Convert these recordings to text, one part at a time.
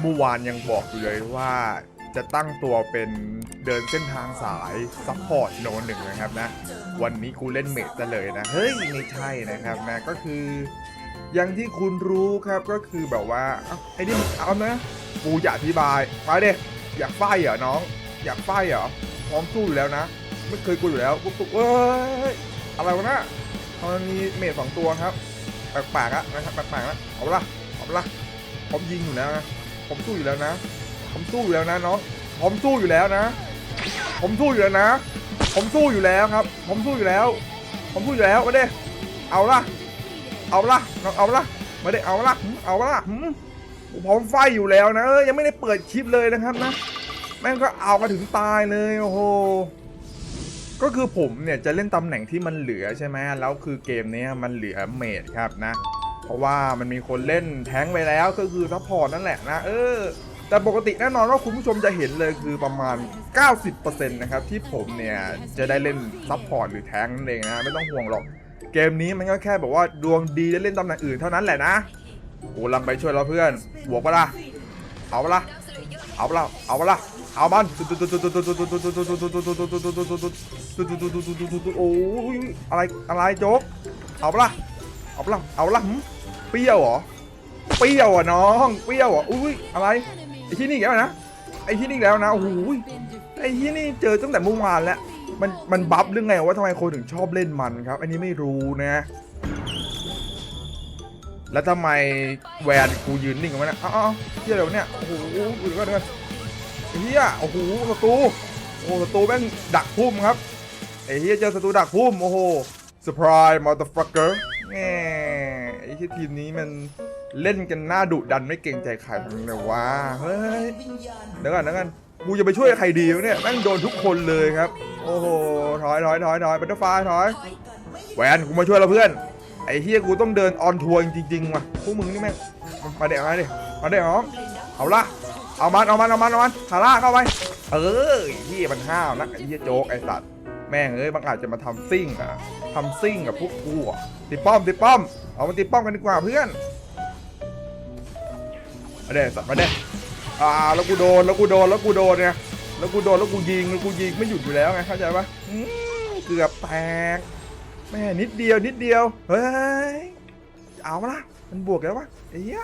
เมื่อวานยังบอกอยู่เลยว่าจะตั้งตัวเป็นเดินเส้นทางสายซัพพอร์ตโนหนึ่งนะครับนะ วันนี้กูเล่นเมดซะเลยนะ เฮ้ย ไม่ใช่นะครับนะ ก็คือ อย่างที่คุณรู้ครับก็คือแบบว่าไอ้นี่เอานะกูอยากอธิบายมาเด็อยากไฟเหรอน้อง อยากไฟเหรอพร้อมสู้อยู่แล้วนะ ไม่เคยกลัวอยู่แล้วปุ๊บปุ๊บเอ้ยอะไรวะนะมันมีเมดสองตัวครับแปลกๆอะนะครับแปลกๆนะเอาละเอาละผมยิงอยู่แล้วนะ ผมสู้อยู่แล้วนะ ผมสู้อยู่แล้วนะน้อง ผมสู้อยู่แล้วนะ ผมสู้อยู่แล้วนะ ผมสู้อยู่แล้วครับ ผมสู้อยู่แล้ว ผมสู้อยู่แล้วมาเด้เอาละเอาละน้องเอาละมาเด้เอาละเอาละหืมผมไฟอยู่แล้วนะยังไม่ได้เปิดคลิปเลยนะครับนะ แม่งก็เอามาถึงตายเลยโอ้โหก็คือผมเนี่ยจะเล่นตำแหน่งที่มันเหลือใช่ไหมแล้วคือเกมนี้มันเหลือเมดครับนะ เพราะว่ามันมีคนเล่นแท้งไปแล้วก็คือซัพพอร์ตนั่นแหละนะเออแต่ปกติแน่นอนว่าคุณผู้ชมจะเห็นเลยคือประมาณ 90%นะครับที่ผมเนี่ยจะได้เล่นซัพพอร์ตหรือแท้งนั่นเองนะไม่ต้องห่วงหรอก เกมนี้มันก็แค่แบบว่าดวงดีได้เล่นตำแหน่งอื่นเท่านั้นแหละนะกูลังไปช่วยเราเพื่อนบวกปะล่ะเอาปะล่ะเอาปะล่ะเอาปะล่ะเอามันโอ้ยอะไรอะไรโจ๊กเอาปะล่ะเอาปะล่ะเอาปะล่ะ เปรี้ยวเหรอ เปรี้ยวอะน้อง เปรี้ยวอะอุ้ยอะไร ไอ้ที่นี่อีกแล้วนะ ไอ้ที่นี่อีกแล้วนะ โอ้โหไอ้ที่นี่เจอตั้งแต่เมื่อวานแล้ว มัน มันบัฟเรื่องไงว่าทำไมคนถึงชอบเล่นมันครับ อันนี้ไม่รู้นะ แล้วทำไมแวนกูยืนนิ่งกันวะเนี่ยอ้าวเฮียเดี๋ยวเนี่ย โอ้โหดูกันกันเฮียโอ้โหศัตรู โอ้โหศัตรูแม่งดักพุ่มครับ ไอ้เฮียเจอศัตรูดักพุ่ม โอ้โหเซ อร์ไพรส์มอเตอร์ฟักเกอร์แง่ไอ้ที่ทีมนี้มันเล่นกันหน้าดุดันไม่เกรงใจใครทั้งนั้นเลยวะเฮ้ยเดี๋ยวก่อนเดี๋ยวก่อนกูจะไปช่วยใครดีวะเนี่ยแม่งโดนทุกคนเลยครับ โอ้โหถอยถอยถอยถอยบัตเตอร์ไฟถอยแหวนกูมาช่วยเราเพื่อน ไอ้เฮียกูต้องเดินออนทัวร์จริงๆว่ะพวกมึงนี่แม่งมาเด็กมาดิมาเด็กน้องเอาละเอามันเอามันเอามันเอามันทาร่าเข้าไปเออเฮียมันห้าวนักไอ้เฮียโจ๊กไอ้สัตว์แม่งเอ้ยบางอาจจะมาทำซิ่งอะ ทำซิ่งกับพวกกูอะตีป้อมตีป้อม เอามาตีป้อมกันดีกว่าเพื่อนมาเด็สัตว์มาเด็อ่าแล้วกูโดนแล้วกูโดนแล้วกูโดนไงแล้วกูโดนแล้วกูยิงแล้วกูยิงไม่หยุดอยู่แล้วไงเข้าใจปะเกือบแตกแม่นิดเดียวนิดเดียวเฮ้ยเอาปละมันบวกแล้วปะไอ้เหี้ย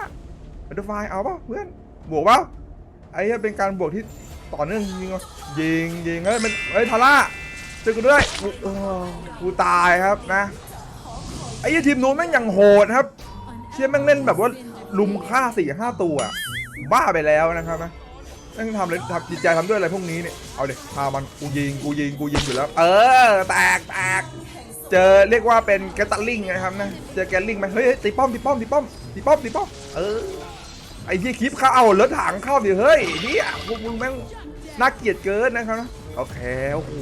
บัตเตอร์ไฟเอาปะเพื่อนบวกปะไอ้เหี้ยเป็นการบวกที่ต่อเนื่องจริงยิงยิงเฮ้ยมันเฮ้ยทาร่า ช่วยกูด้วยกูตายครับนะไอ้ทีมนู้นแม่งย่างโหดครับ เชี่ยแม่งเล่นแบบว่าลุมฆ่าสี่ห้าตัวอะบ้าไปแล้วนะครับนะแม่งทำเลยทำจิตใจทำด้วยอะไรพวกนี้เนี่ยเอาเด็กพามันกูยิงกูยิงกูยิงอยู่แล้ว เออแตกแตกเจอเรียกว่าเป็นแกตัลลิงนะครับนะเจอแกตลิงไหมเฮ้ยเฮ้ยตีป้อมตีป้อมตีป้อมตีป้อมตีป้อมเออไอ้ที่คลิปเข้าเอารถถังเข้าดิเฮ้ยเนี่ยพวกมึงแม่งน่าเกลียดเกินนะครับนะ โอเคโอ้โห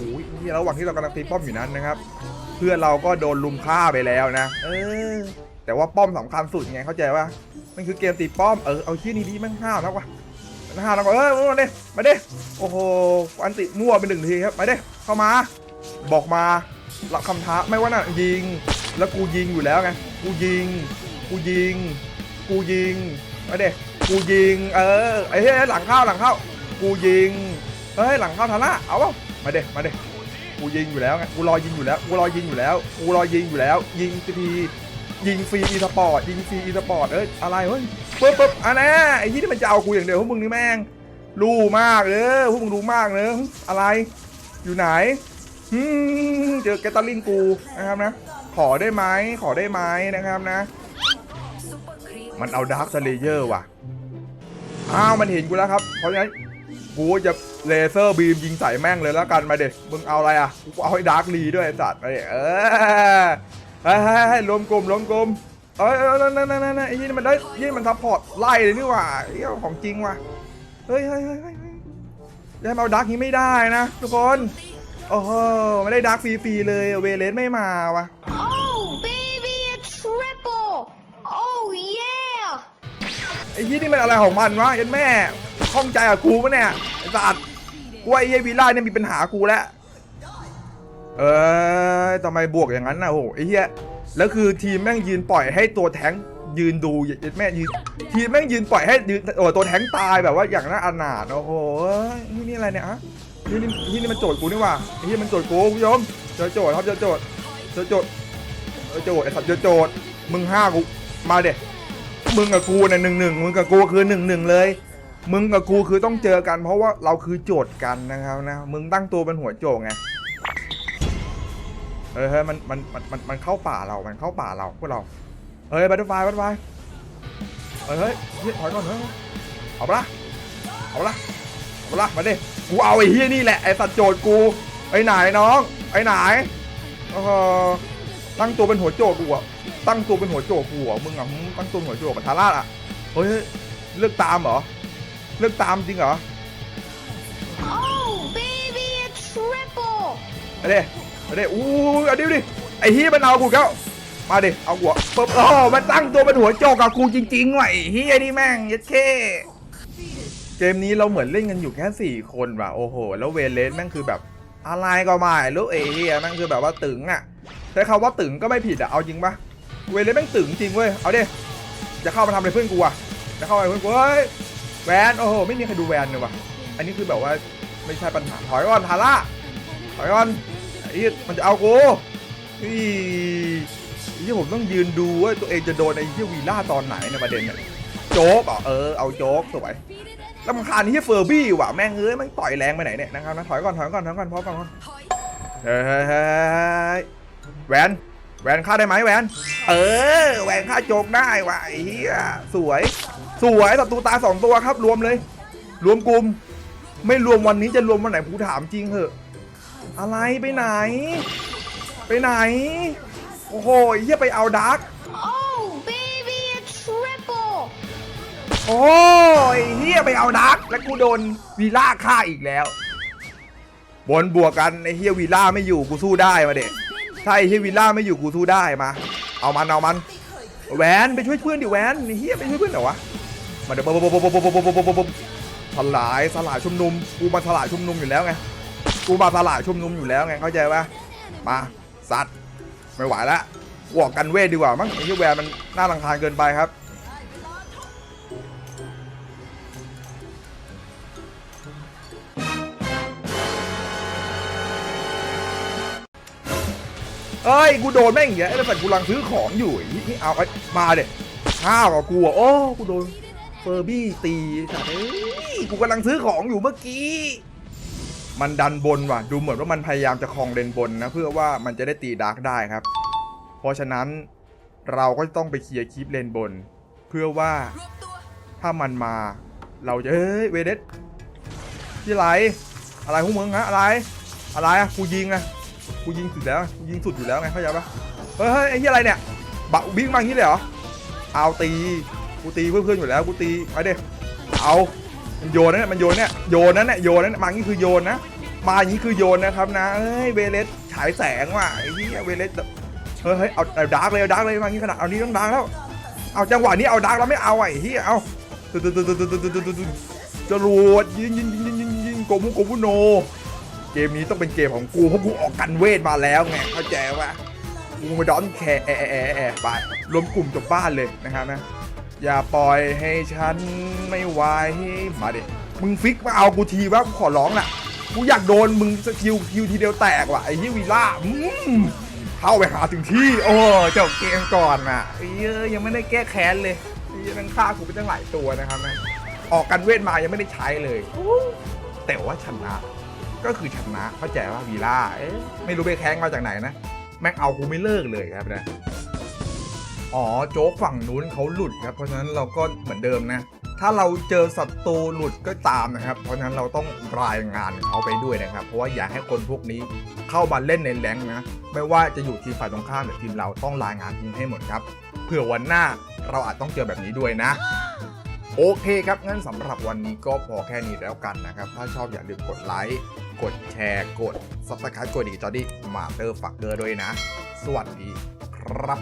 ที่ระหว่างที่เรากำลังตีป้อมอยู่นั้นนะครับ เพื่อนเราก็โดนลุมฆ่าไปแล้วนะ เออ แต่ว่าป้อมสำคัญสุดไงเข้าใจว่ามันคือเกมตีป้อม เออ เอาที่นี่ดีแม่งห้าวแล้ววะห้าวแล้ววะเออมาเด้มาเด้โอ้โห อันติมั่วไปหนึ่งทีครับ มาเด้เข้ามา บอกมารับคำท้าไม่ว่าน่ะยิง แล้วกูยิงอยู่แล้วไง กูยิง กูยิง กูยิง มาเด้กูยิง เออ ไอ้เฮ้ยหลังเข้าหลังเข้า กูยิง ฮ้ยหลังเข้าทาร่าเอาเปล่ามาเด้มาเด้กูยิงอยู่แล้วไงกูรอยิงอยู่แล้วกูรอยิงอยู่แล้วกูรอยิงอยู่แล้ว ยิงทียิงฟรีอีสปอร์ตยิงฟรีอีสปอร์ตเอ้ยอะไรเฮ้ยปึ๊บปึ๊บอันนี้ไอ้ที่นี่มันจะเอากูอย่างเดียวพวกมึงนี่แม่งรู้มากเลยพวกมึงรู้มากเลยอะไร อยู่ไหนฮึเจอแกตตาลินกูนะครับนะ ขอได้ไหมขอได้ไหมนะครับนะ มันเอาดาร์คสเลเยอร์ว่ะอ้าวมันเห็นกูแล้วครับเพราะฉะนั้น กูจะเลเซอร์บีมยิงใส่แม่งเลยแล้วกันมาเด็กมึงเอาอะไรอะกูเอาให้ดาร์กลีด้วยสัตว์มาเด็เออเฮ้ยเฮ้ยเฮ้ยรวมกลุ่มรวมกลุ่มเอ้ยนั่นนั่นนั่นนั่นไอ้ยี่นี่มันได้ยี่นี่มันซัพพอร์ตไล่เลยนี่ว่าไอ้ของจริงว่ะเฮ้ยเฮ้ยเฮ้ยเฮ้ยเฮ้มาเอาดาร์กนี้ไม่ได้นะทุกคนโอ้โหไม่ได้ดาร์กฟรีๆเลยเวเลสไม่มาวะ Oh, baby, a triple! Oh, yeah! ไอ้ยี่นี่มันอะไรของมันวะยันแม่ ข้องใจกับกูปะเนี่ยไอ้สัตว์กูว่าไอ้เหี้ยวีล่าเนี่ยมีปัญหากูแล้วเออทำไมบวกอย่างนั้นนะโอ้โหไอ้เหี้ยแล้วคือทีมแม่งยืนปล่อยให้ตัวแทงยืนดูอย่าแม่ยืนทีแม่งยืนปล่อยให้ยืนโอ้ตัวแทงตายแบบว่าอย่างน่าอนาถโอ้โหนี่นี่อะไรเนี่ยฮะนี่นี่นี่นี่มันโจทย์กูนี่หว่าไอ้ที่มันโจทย์กูคุณผู้ชมเจอโจทย์ครับเจอโจทย์เจอโจทย์เจอโจทย์ไอ้สัตว์เจอโจทย์มึงห้ากูมาเด็มึงกับกูเนี่ยหนึ่งหนึ่งมึงกับกูคือหนึ่งหนึ่งเลย มึงกับกูคือต้องเจอกัน เพราะว่าเราคือโจทย์กันนะครับนะ มึงตั้งตัวเป็นหัวโจกไง เออเฮ้ยมันมันมันมันมันเข้าป่าเรา มันเข้าป่าเราพวกเรา เฮ้ยบัตเตอร์ไฟบัตเตอร์ไฟเฮ้ยเฮ้ยถอยก่อนเฮ้ยเอาปะละเอาปะละเอาปะละมาดิ กูเอาไอ้เฮียนี่แหละไอ้สัตว์โจทย์กู ไอ้ไหนน้อง ไอ้ไหนเออตั้งตัวเป็นหัวโจกกูอะตั้งตัวเป็นหัวโจกกูอะมึงอะตั้งตัวหัวโจกกับทาร่าอะเฮ้ยเลือกตามเหรอ เลือกตามจริงเหรอ Oh, baby, a triple. เอาดิเอาดิอู้เอาดิดิไอ้เฮียมันเอากูแล้วมาดิเอาหัวปุ๊บโอ้มันตั้งตัวเป็นหัวโจกกับกูจริงๆว่ะไอ้เฮียนี่แม่งยัดเข้เกมนี้เราเหมือนเล่นกันอยู่แค่สี่คนว่ะโอ้โห แล้วเวเลสแม่งคือแบบอะไรก็ไม่รู้ไอ้เฮียแม่งคือแบบว่าตึงอะใช้คำว่าตึงก็ไม่ผิดอะเอาจริงปะเวเลสแม่งตึงจริงเว้ยเอาดิจะเข้ามาทำอะไรเพื่อนกูอะจะเข้ามาเพื่อนกูเฮ้ย แวนโอ้โหไม่มีใครดูแวนเลยว่ะอันนี้คือแบบว่าไม่ใช่ปัญหาถอยก่อนทาร่าถอยก่อนไอ้มันจะเอากูนี่ไอ้ที่ผมต้องยืนดูว่าตัวเองจะโดนไอ้ที่วีล่าตอนไหนในประเด็นเนี่ยโจ๊กเอเออเอาโจ๊กสวยแล้วมันคานที่เฟอร์บี้ว่ะแม่งเอ้ยแม่งต่อยแรงไปไหนเนี่ยนะครับนะถอยก่อนถอยก่อนถอยก่อนพร้อมกันก่อนเฮ้ยแหวนแหวนฆ่าได้ไหมแหวน เออแหวนฆ่าโจ๊กได้ว่ะไอ้เหี้ยสวย สวยศัตรูตายสองตัวครับ รวมเลย รวมกลุ่มไม่รวมวันนี้จะรวมวันไหนผู้ถามจริงเหอะ อะไรไปไหน ไปไหน โอ้โหเฮียไปเอาดาร์ก Oh, baby, a triple. โอ้ยเฮียไปเอาดาร์กแล้วกูโดนวีล่าฆ่าอีกแล้วบนบวกกันไอ้เฮียวีล่าไม่อยู่กูสู้ได้มาเด็กถ้าไอ้เฮียวีล่าไม่อยู่กูสู้ได้มา เอามันเอามันแหวนไปช่วยเพื่อนดิแหวนไอ้เฮียไปช่วยเพื่อนเหรอวะ มาเดี๋ยวบบบบสลายสลายชุมนุมกูมาสลายชุมนุมอยู่แล้วไงกูมาสลายชุมนุมอยู่แล้วไงเข้าใจปะมาสัตว์ไม่ไหวละวอกกันเวทดีกว่ามั้งไอ้ที่แวร์มันน่ารังคาญเกินไปครับเอ้ย กูโดนแม่งอย่างเงี้ยไอ้สัตว์กูรังซื้อของอยู่นี่เอาไอ้มาเด็ดข้าวกับกูอะโอ้กูโดน เฟอร์บี้ตีสัตว์เอ้ยกูกำลังซื้อของอยู่เมื่อกี้ มันดันบนว่ะ ดูเหมือนว่ามันพยายามจะคลองเลนบนนะ เพื่อว่ามันจะได้ตีดาร์กได้ครับ เพราะฉะนั้นเราก็ต้องไปเคลียร์คลิปเลนบน เพื่อว่าถ้ามันมาเราจะเฮ้ยเวเดสที่ไรอะไรพวกมึงฮะอะไร อะไรอะกูยิงอะกูยิงสุดแล้วกูยิงสุดอยู่แล้วไงเข้าใจปะเฮ้ยเฮ้ยไอ้เหี้ยอะไรเนี่ยบะบิ๊กมาอย่างนี้เลยเหรอเอาตี กูตีเพื่อนๆอยู่แล้วกูตีไปเด้เอามันโยนนะมันโยนเนี่ยโยนนั่นแหละโยนนั่นมางี้คือโยนนะมาอย่างนี้คือโยนนะครับนะเอ้ยเวเลสฉายแสงว่ะไอ้เหี้ยเวเลสเฮ้ยเอาเอาดาร์กเลยดาร์กเลยมางี้ขนาดเอานี้ต้องดาร์กแล้วเอาจังหวะนี้เอาดาร์กแล้วไม่เอาไอ้เหี้ยเอาจรวดยิงยิงยิงยิงยิงยิงโกมุโกมุโน เกมนี้ต้องเป็นเกมของกูเพราะกูออกกันเวทมาแล้วไงเข้าใจว่ากูมาดอนแคร์แอะแอะแอะไปรวมกลุ่มจบบ้านเลยนะครับนะ อย่าปล่อยให้ฉันไม่ไหวมาดิมึงฟิกมาเอากูทีว่ากูขอร้องน่ะกูอยากโดนมึงสกิลคิวทีเดียวแตกว่ะไอ้ที่วีล่าอืมเข้าไปหาถึงที่ โอ้เจบเกมก่อนน่ะไอ้เหี้ยยังไม่ได้แก้แค้นเลยไอ้เหี้ยมันฆ่ากูไปตั้งหลายตัวนะครับนะออกกันเวทมายังไม่ได้ใช้เลย แต่ว่าชนะ ก็คือชนะเข้าใจว่าวีล่าเอ๊ะไม่รู้ไปแข้งมาจากไหนนะ แม่งเอากูไม่เลิกเลยครับนะ อ๋อโจ๊กฝั่งนู้นเขาหลุดครับเพราะฉะนั้นเราก็เหมือนเดิมนะ ถ้าเราเจอศัตรูหลุดก็ตามนะครับ เพราะฉะนั้นเราต้องรายงานเขาไปด้วยนะครับ เพราะว่าอย่าให้คนพวกนี้เข้ามาเล่นในแรงนะไม่ว่าจะอยู่ทีมฝ่ายตรงข้ามหรือทีมเราต้องรายงานทีมให้หมดครับเผื่อวันหน้าเราอาจต้องเจอแบบนี้ด้วยนะโอเคครับ งั้นสำหรับวันนี้ก็พอแค่นี้แล้วกันนะครับ ถ้าชอบอย่าลืมกดไลค์ กดแชร์ กด subscribe กดดีจอดี้มาเตอร์ฟักเกอร์ด้วยนะ สวัสดีครับ